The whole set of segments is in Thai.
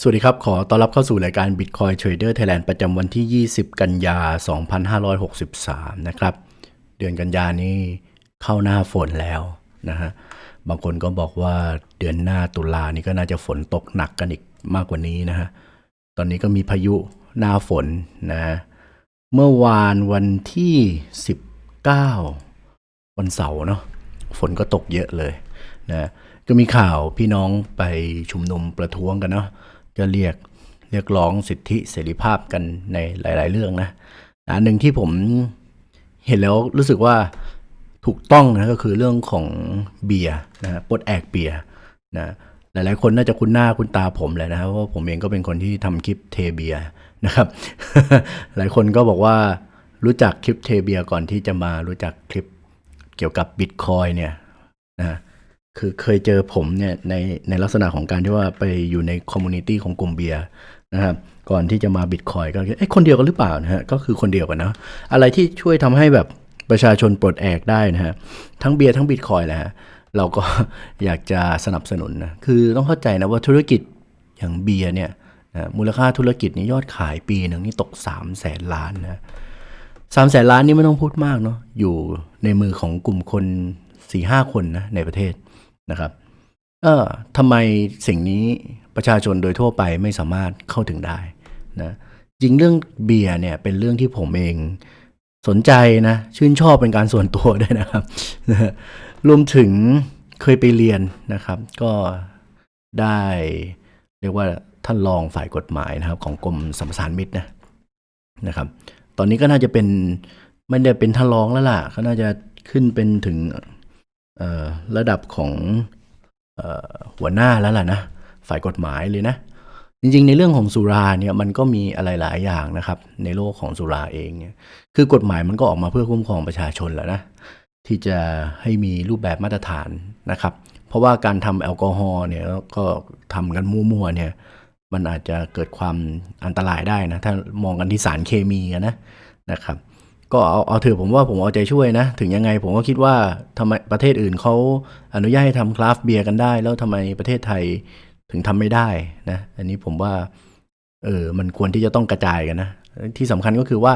สวัสดีครับ ขอต้อนรับเข้าสู่รายการ Bitcoin Trader Thailand ประจำวันที่ 20 กันยา 2563 นะครับ เดือนกันยานี้เข้าหน้าฝนแล้วนะฮะ บางคนก็บอกว่าเดือนหน้าตุลานี่ก็น่าจะฝนตกหนักกันอีกมากกว่านี้นะฮะ ตอนนี้ก็มีพายุหน้าฝนนะ เมื่อวานวันที่ 19 วันเสาร์เนาะ ฝนก็ตกเยอะเลยนะ ก็มีข่าวพี่น้องไปชุมนุมประท้วงกันเนาะ ก็เรียกเรียกร้องสิทธิเสรีภาพกันในหลาย ๆ เรื่องนะอันหนึ่งที่ผมเห็นแล้วรู้สึกว่าถูกต้องนะก็คือเรื่องของเบียร์นะปลดแอกเบียร์นะหลาย ๆ คนน่าจะคุ้นหน้าคุ้นตาผมเลยนะครับเพราะผมเองก็เป็นคนที่ทำคลิปเทเบียร์นะครับ หลายคนก็บอกว่ารู้จักคลิปเทเบียร์ก่อนที่จะมารู้จักคลิปเกี่ยวกับบิตคอยเนี่ยนะ คือเคยเจอผมเนี่ยในในลักษณะของการที่ว่าไปอยู่ในคอมมูนิตี้ของกลุ่มเบียร์นะครับก่อนที่จะมาบิตคอยก็คิดเอ้คนเดียวกันหรือเปล่านะฮะก็คือคนเดียวกันนะอะไรที่ช่วยทำให้แบบประชาชนปลดแอกได้นะฮะทั้งเบียร์ทั้งบิตคอยแหละฮะเราก็อยากจะสนับสนุนนะคือต้องเข้าใจนะว่าธุรกิจอย่างเบียร์เนี่ยนะมูลค่าธุรกิจนี้ยอดขายปีหนึ่งนี่ตก3 0 0แสนล้านนะสามแสนล้านนี่ไม่ต้องพูดมากเนาะอยู่ในมือของกลุ่มคน4-5ห้าคนนะในประเทศ นะครับเออทำไมสิ่งนี้ประชาชนโดยทั่วไปไม่สามารถเข้าถึงได้นะจริงเรื่องเบียร์เนี่ยเป็นเรื่องที่ผมเองสนใจนะชื่นชอบเป็นการส่วนตัวด้วยนะครับนะรวมถึงเคยไปเรียนนะครับ ก็ได้เรียกว่าท่านรองฝ่ายกฎหมายนะครับ ของกรมสรรสานมิตรนะนะครับ ตอนนี้ก็น่าจะเป็นไม่ได้เป็นท่านรองแล้วล่ะก็น่าจะขึ้นเป็นถึง ระดับของออหัวหน้าแล้วล่ะนะฝ่ายกฎหมายเลยนะ จริงๆ ในเรื่องของสุราเนี่ยมันก็มีอะไรหลายอย่างนะครับ ในโลกของสุราเองเนี่ยคือกฎหมายมันก็ออกมาเพื่อคุ้มครองประชาชนแล้วนะที่จะให้มีรูปแบบมาตรฐานนะครับ เพราะว่าการทำแอลกอฮอล์เนี่ยก็ทำกันมั่วๆเนี่ยมันอาจจะเกิดความอันตรายได้นะ ถ้ามองกันที่สารเคมีนะนะครับ ก็เอาเอาเถอะผมว่าผมเอาใจช่วยนะ ถึงยังไงผมก็คิดว่าทำไมประเทศอื่นเขาอนุญาตให้ทำคราฟเบียร์กันได้ แล้วทำไมประเทศไทยถึงทำไม่ได้นะ อันนี้ผมว่าเออมันควรที่จะต้องกระจายกันนะ ที่สำคัญก็คือว่า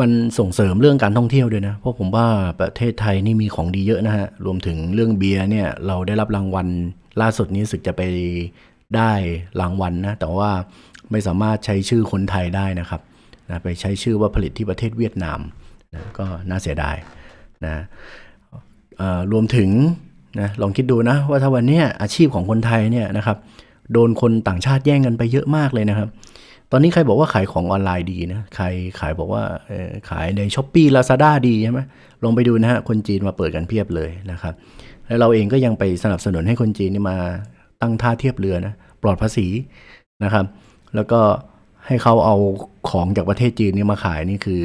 มันส่งเสริมเรื่องการท่องเที่ยวด้วยนะ เพราะผมว่าประเทศไทยนี่มีของดีเยอะนะฮะ รวมถึงเรื่องเบียร์เนี่ย เราได้รับรางวัลล่าสุดนี้สึกจะไปได้รางวัลนะแต่ว่าไม่สามารถใช้ชื่อคนไทยได้นะครับ นะไปใช้ชื่อว่าผลิตที่ประเทศเวียดนามนะก็น่าเสียดายนะรวมถึงนะลองคิดดูนะว่าถ้าวันนี้อาชีพของคนไทยเนี่ยนะครับโดนคนต่างชาติแย่งกันไปเยอะมากเลยนะครับ ตอนนี้ใครบอกว่าขายของออนไลน์ดีนะใครขายบอกว่าขายในช้อปปี้ลาซาด้าดีใช่ไหมลองไปดูนะฮะคนจีนมาเปิดกันเพียบเลยนะครับแล้วเราเองก็ยังไปสนับสนุนให้คนจีนนี่มาตั้งท่าเทียบเรือนะปลอดภาษีนะครับ แล้วก็ ให้เขาเอาของจากประเทศจีนนี่มาขายนี่คือ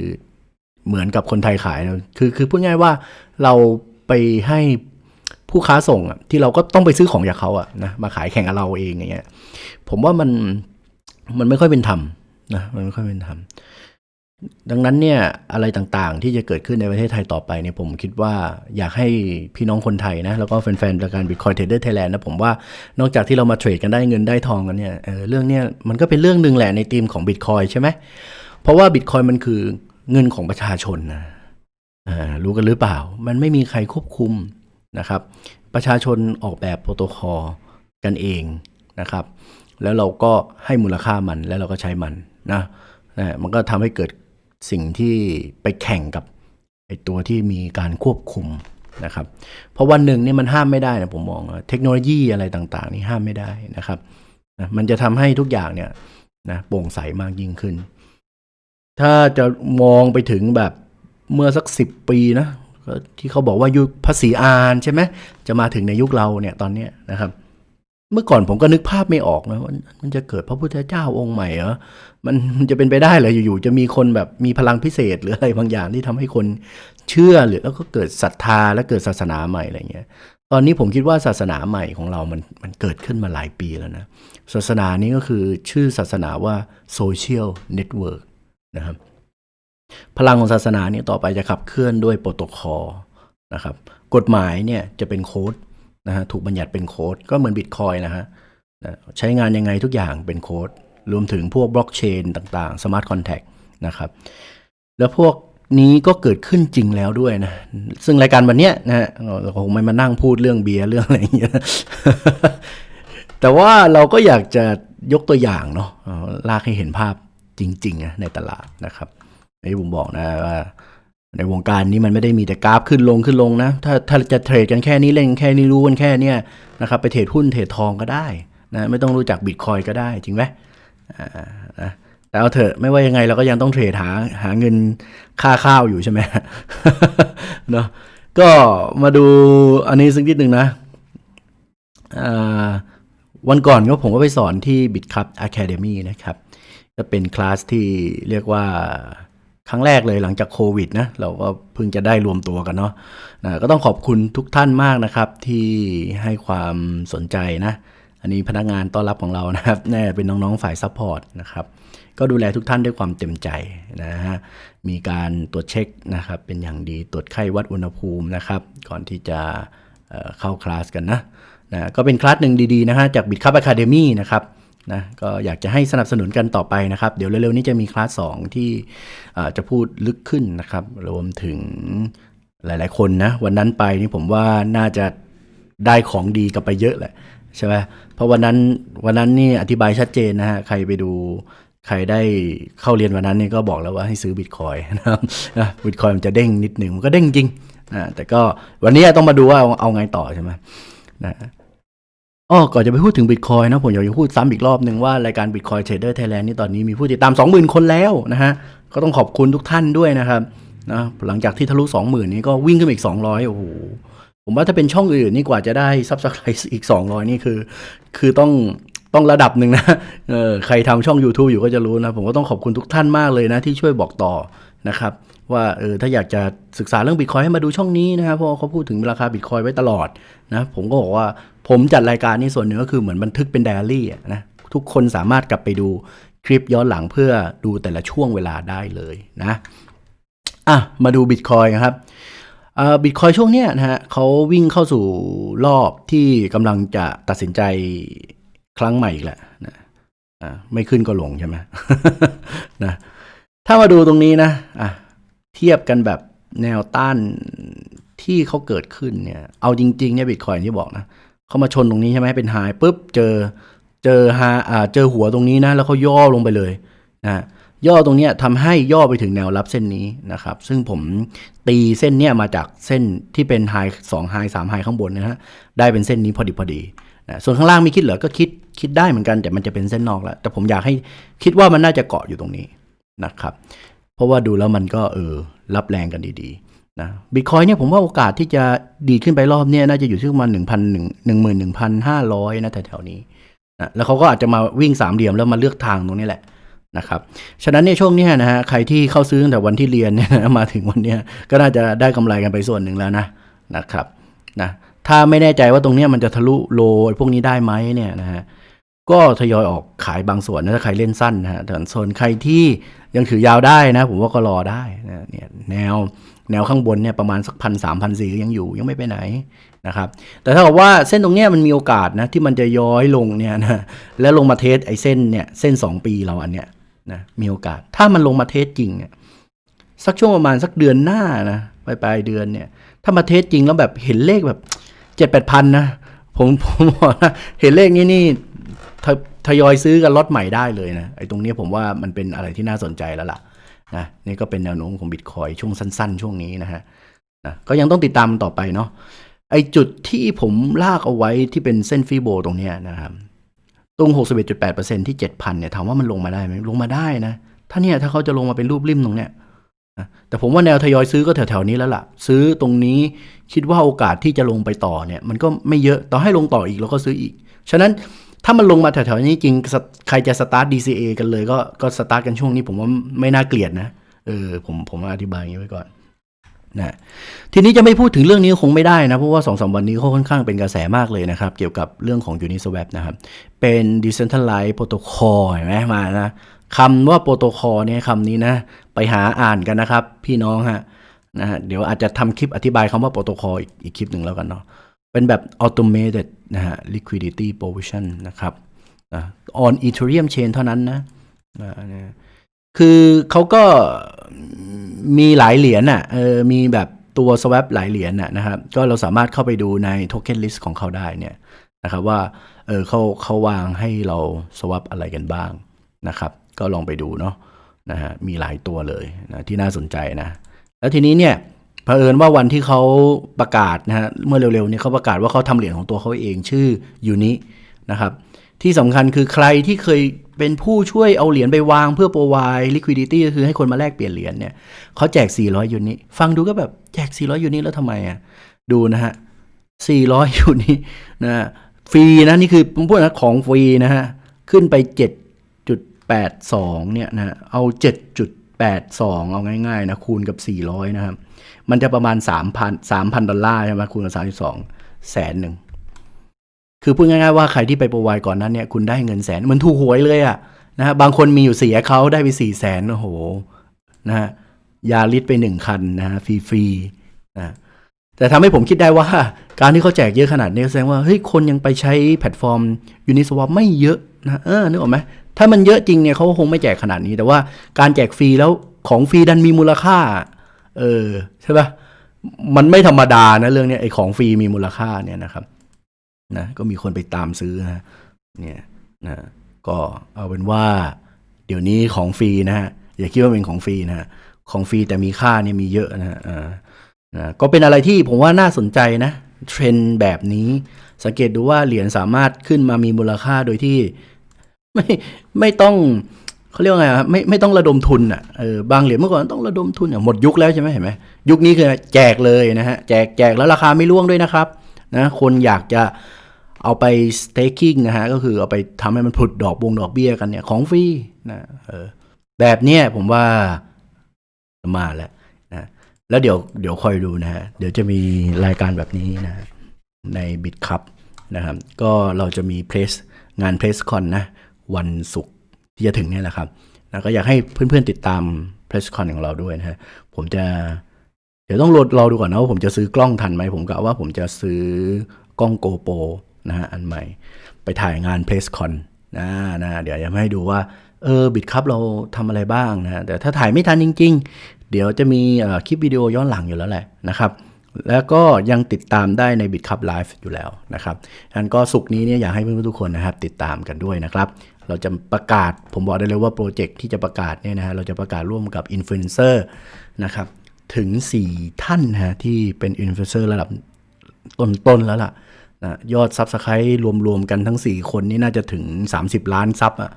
เหมือนกับคนไทยขายนะคือคือพูดง่ายว่าเราไปให้ผู้ค้าส่งอะที่เราก็ต้องไปซื้อของจากเขาอะนะมาขายแข่งกับเราเองอย่างเงี้ยผมว่ามันมันไม่ค่อยเป็นธรรมนะมันไม่ค่อยเป็นธรรม ดังนั้นเนี่ยอะไรต่างๆ ที่จะเกิดขึ้นในประเทศไทยต่อไปเนี่ยผมคิดว่าอยากให้พี่น้องคนไทยนะแล้วก็แฟนๆรายการ Bitcoin Trader Thailand นะผมว่านอกจากที่เรามาเทรดกันได้เงินได้ทองกันเนี่ยเเรื่องเนี้ยมันก็เป็นเรื่องหนึ่งแหละในธีมของ Bitcoin ใช่ไหมเพราะว่า Bitcoin มันคือเงินของประชาชนนะรู้กันหรือเปล่า มันไม่มีใครควบคุมนะครับ ประชาชนออกแบบโปรโตคอลกันเองนะครับ แล้วเราก็ให้มูลค่ามันแล้วเราก็ใช้มันนะนะมันก็ทำให้เกิด สิ่งที่ไปแข่งกับไอตัวที่มีการควบคุมนะครับ เพราะวันหนึ่งนี่มันห้ามไม่ได้นะผมมองเทคโนโลยีอะไรต่างๆ นี่ห้ามไม่ได้นะครับนะมันจะทำให้ทุกอย่างเนี่ยนะโปร่งใสมากยิ่งขึ้น ถ้าจะมองไปถึงแบบเมื่อสักสิบปีนะที่เขาบอกว่ายุคภาษีอานใช่ไหมจะมาถึงในยุคเราเนี่ยตอนนี้นะครับ เมื่อก่อนผมก็นึกภาพไม่ออกนะว่ามันจะเกิดพระพุทธเจ้าองค์ใหม่เหรอมันจะเป็นไปได้เหรออยู่ๆจะมีคนแบบมีพลังพิเศษ หรืออะไรบางอย่างที่ทำให้คนเชื่อหรือแล้วก็เกิดศรัทธาและเกิดศาสนาใหม่อะไรเงี้ย ตอนนี้ผมคิดว่าศาสนาใหม่ของเรามันมันเกิดขึ้นมาหลายปีแล้วนะศาสนานี้ก็คือชื่อศาสนาว่าโซเชียลเน็ตเวิร์กนะครับพลังของศาสนาเนี่ยต่อไปจะขับเคลื่อนด้วยโปรโตคอลนะครับกฎหมายเนี่ยจะเป็นโค้ด นะฮะถูกบัญญัติเป็นโค้ดก็เหมือนบิตคอยนะฮะใช้งานยังไงทุกอย่างเป็นโค้ดรวมถึงพวกบล็อกเชนต่างๆสมาร์ทคอนแท็กนะครับ แล้วพวกนี้ก็เกิดขึ้นจริงแล้วด้วยนะ ซึ่งรายการวันเนี้ยนะฮะเราคงไม่มานั่งพูดเรื่องเบียร์เรื่องอะไรอย่างเงี้ยแต่ว่าเราก็อยากจะยกตัวอย่างเนาะลากให้เห็นภาพจริงๆนะในตลาดนะครับในที่ผมบอกนะว่า ในวงการนี้มันไม่ได้มีแต่กราฟขึ้นลงขึ้นลงนะ ถ้าถ้าจะเทรดกันแค่นี้เล่นแค่นี้รู้กันแค่เนี้ยนะครับไปเทรดหุ้นเทรดทองก็ได้นะไม่ต้องรู้จักบิตคอยก็ได้จริงไหมอ่านะแต่เอาเถอะไม่ว่ายังไงเราก็ยังต้องเทรดหาหาเงินค่าข้าวอยู่ใช่ไหมเนาะก็มาดูอันนี้สักนิดหนึ่งนะวันก่อนก็ผมก็ไปสอนที่ BitCup Academy นะครับ ก็เป็นคลาสที่เรียกว่า ครั้งแรกเลยหลังจากโควิดนะเราก็เพิ่งจะได้รวมตัวกันเนาะนะก็ต้องขอบคุณทุกท่านมากนะครับ ที่ให้ความสนใจนะ อันนี้พนักงานต้อนรับของเรานะครับ แน่เป็นน้องๆฝ่ายซัพพอร์ตนะครับก็ดูแลทุกท่านด้วยความเต็มใจนะฮะ มีการตรวจเช็คนะครับ เป็นอย่างดีตรวจไข้วัดอุณหภูมินะครับ ก่อนที่จะเข้าคลาสกันนะนะ ก็เป็นคลาสหนึ่งดีๆนะฮะจาก Bitcup Academy นะครับ นะก็อยากจะให้สนับสนุนกันต่อไปนะครับ เดี๋ยวเร็วๆนี้จะมีคลาส2ที่จะพูดลึกขึ้นนะครับ รวมถึงหลายๆคนนะ วันนั้นไปนี่ผมว่าน่าจะได้ของดีกลับไปเยอะแหละใช่ไหมเพราะวันนั้นวันนั้นนี่อธิบายชัดเจนนะฮะใครไปดูใครได้เข้าเรียนวันนั้นนี่ก็บอกแล้วว่าให้ซื้อบิตคอยนะครับบิตคอยมันจะเด้งนิดหนึ่งมันก็เด้งจริงนะแต่ก็วันนี้ต้องมาดูว่าเอาเอาไงต่อใช่ไหมนะ อ้อก่อนจะไปพูดถึงบิตคอยนะผมอยากจะพูดซ้ำอีกรอบหนึ่งว่ารายการ Bitcoin Trader Thailand นี่ตอนนี้มีผู้ติดตาม 20,000 คนแล้วนะฮะ ก็ต้องขอบคุณทุกท่านด้วยนะครับนะหลังจากที่ทะลุ 20,000 นี้ก็วิ่งขึ้นอีก 200 โอ้โห ผมว่าถ้าเป็นช่องอื่นนี่กว่าจะได้ซับสไครต์อีก 200 นี่คือ คือต้องต้องระดับหนึ่งนะเออใครทำช่อง YouTube อยู่ก็จะรู้นะ ผมก็ต้องขอบคุณทุกท่านมากเลยนะที่ช่วยบอกต่อนะครับ ว่าเออถ้าอยากจะศึกษาเรื่องบิตคอยให้มาดูช่องนี้นะครับเพราะเขาพูดถึงราคาบิตคอยไว้ตลอดนะผมก็บอกว่าผมจัดรายการนี้ส่วนหนึ่งก็คือเหมือนบันทึกเป็นไดอารี่นะทุกคนสามารถกลับไปดูคลิปย้อนหลังเพื่อดูแต่ละช่วงเวลาได้เลยนะอะมาดูบิตคอยครับบิตคอยช่วงเนี้ยนะฮะเขาวิ่งเข้าสู่รอบที่กำลังจะตัดสินใจครั้งใหม่อีกแหละนะอะไม่ขึ้นก็ลงใช่ไหมนะถ้ามาดูตรงนี้นะอะ เทียบกันแบบแนวต้านที่เขาเกิดขึ้นเนี่ย เอาจริงๆเนี่ยบิตคอยที่บอกนะเขามาชนตรงนี้ใช่ไหมเป็นไฮปุ๊บเจอเจอฮาอ่าเจอหัวตรงนี้นะ แล้วเขาย่อลงไปเลยนะย่อตรงนี้ทำให้ย่อไปถึงแนวรับเส้นนี้นะครับ ซึ่งผมตีเส้นเนี้ยมาจากเส้นที่เป็นไฮสองไฮสามไฮข้างบนนะฮะได้เป็นเส้นนี้พอดีพอดีนะส่วนข้างล่างมีคิดเหรอก็คิดคิดได้เหมือนกันแต่มันจะเป็นเส้นนอกแล้วแต่ผมอยากให้คิดว่ามันน่าจะเกาะอยู่ตรงนี้นะครับ เพราะว่าดูแล้วมันก็เออรับแรงกันดีๆนะบิตคอยเนี่ยผมว่าโอกาสที่จะดีขึ้นไปรอบเนี้ยน่าจะอยู่ที่ประมาณหนึ่งพันหนึ่งหนึ่งหมื่นหนึ่งพันห้าร้อยนะแถวๆนี้นะแล้วเขาก็อาจจะมาวิ่งสามเหลี่ยมแล้วมาเลือกทางตรงนี้แหละนะครับ ฉะนั้นในช่วงนี้นะฮะใครที่เข้าซื้อตั้งแต่วันที่เรียนเนี่ยนะมาถึงวันเนี้ยก็น่าจะได้กำไรกันไปส่วนหนึ่งแล้วนะนะครับนะถ้าไม่แน่ใจว่าตรงนี้มันจะทะลุโลพวกนี้ได้ไหมเนี่ยนะฮะก็ทยอยออกขายบางส่วนนะถ้าใครเล่นสั้นนะฮะแต่ส่วนใครที่ ยังถือยาวได้นะ ผมว่าก็รอได้นะเนี่ยแนวแนวข้างบนเนี่ยประมาณสักพันสามพันสี่ยังอยู่ยังไม่ไปไหนนะครับ แต่ถ้าบอกว่าเส้นตรงเนี้ยมันมีโอกาสนะที่มันจะย้อยลงเนี่ยนะแล้วลงมาเทสไอ้เส้นเนี่ยเส้น 2 ปีเราอันเนี้ยนะมีโอกาสถ้ามันลงมาเทสจริงเนี่ยสักช่วงประมาณสักเดือนหน้านะปลายปลายเดือนเนี่ย ถ้ามาเทสจริงแล้วแบบเห็นเลขแบบเจ็ดแปดพันนะผมผมบอกนะเห็นเลขนี้นี่ ทยอยซื้อกันล็อตใหม่ได้เลยนะไอ้ตรงนี้ผมว่ามันเป็นอะไรที่น่าสนใจแล้วล่ะนะนี่ก็เป็นแนวโน้มของบิตคอยช่วงสั้น ๆ ช่วงนี้นะฮะนะก็ยังต้องติดตามต่อไปเนาะไอ้จุดที่ผมลากเอาไว้ที่เป็นเส้นฟีโบตรงนี้นะครับตรง 61.8%ที่ 7,000เนี่ยถามว่ามันลงมาได้ไหมลงมาได้นะ ถ้าเนี่ยถ้าเขาจะลงมาเป็นรูปริมตรงเนี้ยนะแต่ผมว่าแนวทยอยซื้อก็แถวๆนี้แล้วล่ะ ซื้อตรงนี้คิดว่าโอกาสที่จะลงไปต่อเนี่ย มันก็ไม่เยอะต่อให้ลงต่ออีกเราก็ซื้ออีก ฉะนั้น ถ้ามันลงมาแถวๆนี้จริง ใครจะสตาร์ท DCA กันเลยก็ก็สตาร์ทกันช่วงนี้ผมว่าไม่น่าเกลียดนะ เออผมผมอธิบายอย่างนี้ไว้ก่อนนะทีนี้จะไม่พูดถึงเรื่องนี้คงไม่ได้นะ เพราะว่าสองสวันนี้เขาค่อนข้างเป็นกระแสมากเลยนะครับ เกี่ยวกับเรื่องของ Uniswap นะครับ เป็น Decentralized Protocol เห็นไหมมานะคำว่าโปรโตคอลเนี่ยคำนี้นะ ไปหาอ่านกันนะครับ พี่น้องฮะนะฮะเดี๋ยวอาจจะทำคลิปอธิบายคำว่าโปรโตคอลอีกคลิปหนึ่งแล้วกันเนาะ เป็นแบบ automated นะฮะ liquidity provision นะครับนะ on Ethereum chain เท่านั้นนะนะคือเขาก็มีหลายเหรียญอะเออมีแบบตัว swap หลายเหรียญน่ะนะครับ ก็เราสามารถเข้าไปดูใน token list ของเขาได้เนี่ยนะครับว่าเออเขาเขาวางให้เรา swap อะไรกันบ้างนะครับ ก็ลองไปดูเนาะนะฮะมีหลายตัวเลยนะที่น่าสนใจนะ แล้วทีนี้เนี่ย เผอิญว่าวันที่เขาประกาศนะฮะเมื่อเร็วๆนี้เขาประกาศว่าเขาทำเหรียญของตัวเขาเองชื่อยูนินะครับ ที่สำคัญคือใครที่เคยเป็นผู้ช่วยเอาเหรียญไปวางเพื่อ provide liquidity ก็คือให้คนมาแลกเปลี่ยนเหรียญเนี่ยเขาแจก 400ยูนิฟังดูก็แบบแจก 400ยูนิแล้วทำไมอะดูนะฮะ 400ยูนินะฟรีนะนี่คือผมพูดนะของฟรีนะฮะขึ้นไป 7.82เนี่ยนะฮะเอา 7.82 เอาง่ายๆนะคูณกับ 400 นะครับ มันจะประมาณ 3,000 3,000 ดอลลาร์ใช่ไหมคูณกับ32แสนหนึ่ง คือพูดง่ายๆว่าใครที่ไปโประวก่อนนั้นเนี่ยคุณได้เงินแสน มันถูกหวยเลยอะนะฮะบางคนมีอยู่สี่เคาได้ไปสี่แสนโอ้โหนะฮะยาลิตไปหนึ่งคันนะฮะฟรีๆนะแต่ทำให้ผมคิดได้ว่า การที่เขาแจกเยอะขนาดนี้แสดงว่าเฮ้ยคนยังไปใช้แพลตฟอร์ม Uniswap ไม่เยอะนะเออนึกออกไหมถ้ามันเยอะจริงเนี่ยเขาคงไม่แจกขนาดนี้ แต่ว่าการแจกฟรีแล้วของฟรีดันมีมูลค่า เออใช่ปะมันไม่ธรรมดานะเรื่องเนี้ยไอ้ของฟรีมีมูลค่าเนี่ยนะครับนะก็มีคนไปตามซื้อนะเนี่ยนะก็เอาเป็นว่า เดี๋ยวนี้ของฟรีนะฮะอย่าคิดว่าเป็นของฟรีนะฮะของฟรีแต่มีค่าเนี่ยมีเยอะนะฮะนะก็เป็นอะไรที่ผมว่าน่าสนใจนะเทรนด์แบบนี้ สังเกตดูว่าเหรียญสามารถขึ้นมามีมูลค่าโดยที่ไม่ไม่ต้อง เขาเรียกว่าไงครับไม่ไม่ต้องระดมทุนอะเออบางเหรียญเมื่อก่อนต้องระดมทุนอะหมดยุคแล้วใช่ไหมเห็นไหมยุคนี้คือแจกเลยนะฮะแจกแจกแล้วราคาไม่ร่วงด้วยนะครับนะคนอยากจะเอาไป staking นะฮะก็คือเอาไปทำให้มันผุดดอกบงดอกเบี้ยกันเนี่ยของฟรีนะเออแบบเนี้ยผมว่ามาแล้วนะแล้วเดี๋ยวเดี๋ยวคอยดูนะฮะเดี๋ยวจะมีรายการแบบนี้นะฮะใน b i t c u p นะครับก็เราจะมีเพลสงานเพลสคอนนะวันศุกร์ ที่จะถึงเนี่ยแหละครับนะก็อยากให้เพื่อนๆติดตามเพลสคอนของเราด้วยนะฮะผมจะเดี๋ยวต้องรอรอดูก่อนนะว่าผมจะซื้อกล้องทันไหมผมกะว่าผมจะซื้อกล้องโกโปรนะฮะอันใหม่ ไปถ่ายงานเพลสคอนนะนะเดี๋ยวจะให้ดูว่าเออบิดครับเราทำอะไรบ้างนะแต่ถ้าถ่ายไม่ทันจริง ๆ เดี๋ยวจะมีคลิปวิดีโอย้อนหลังอยู่แล้วแหละนะครับ แล้วก็ยังติดตามได้ในบิดคับไลฟ์อยู่แล้วนะครับฉะนั้นก็สุกนี้เนี่ยอยากให้เพื่อนๆทุกคนนะครับ ติดตามกันด้วยนะครับ เราจะประกาศ ผมบอกได้เลยว่าโปรเจกต์ที่จะประกาศเนี่ยนะฮะ เราจะประกาศร่วมกับอินฟลูเอนเซอร์นะครับ ถึง 4 ท่านฮะที่เป็นอินฟลูเอนเซอร์ระดับต้นๆแล้วล่ะนะยอดซับสไครต์รวมๆกันทั้ง 4 คนนี่น่าจะถึง 30 ล้านซับอะ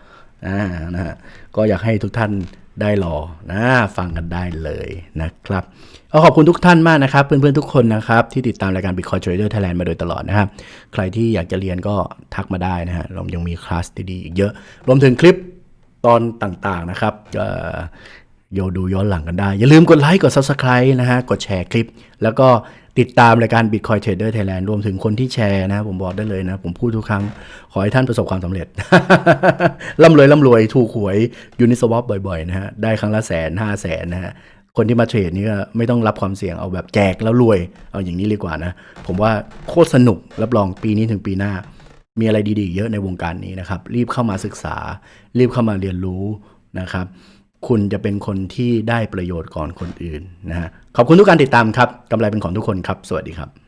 นะฮะ ก็อยากให้ทุกท่าน ได้รอนะฟังกันได้เลยนะครับก็ขอบคุณทุกท่านมากนะครับ เพื่อนๆทุกคนนะครับ ที่ติดตามรายการ Bitcoin Trader Thailand มาโดยตลอดนะครับ ใครที่อยากจะเรียนก็ทักมาได้นะฮะเรายังมีคลาสดีๆอีกเยอะ รวมถึงคลิปตอนต่างๆนะครับเอ่อ โยดูย้อนหลังกันได้ อย่าลืมกดไลค์กด Subscribe นะฮะ กดแชร์คลิป แล้วก็ติดตามรายการ Bitcoin Trader Thailand รวมถึงคนที่แชร์นะ ผมบอกได้เลยนะ ผมพูดทุกครั้ง ขอให้ท่านประสบความสำเร็จร่ำรวยร่ำรวยถูกหวยยูนิสวอปบ่อยๆ นะฮะ ได้ครั้งละแสนห้าแสนนะฮะคนที่มาเทรดนี่ก็ไม่ต้องรับความเสี่ยงเอาแบบแจกแล้วรวย เอาอย่างนี้ดีกว่านะ ผมว่าโคตรสนุกรับรองปีนี้ถึงปีหน้า มีอะไรดีๆ เยอะในวงการนี้นะครับ รีบเข้ามาศึกษา รีบเข้ามาเรียนรู้นะครับ คุณจะเป็นคนที่ได้ประโยชน์ก่อนคนอื่นนะฮะขอบคุณทุกการติดตามครับกำไรเป็นของทุกคนครับ สวัสดีครับ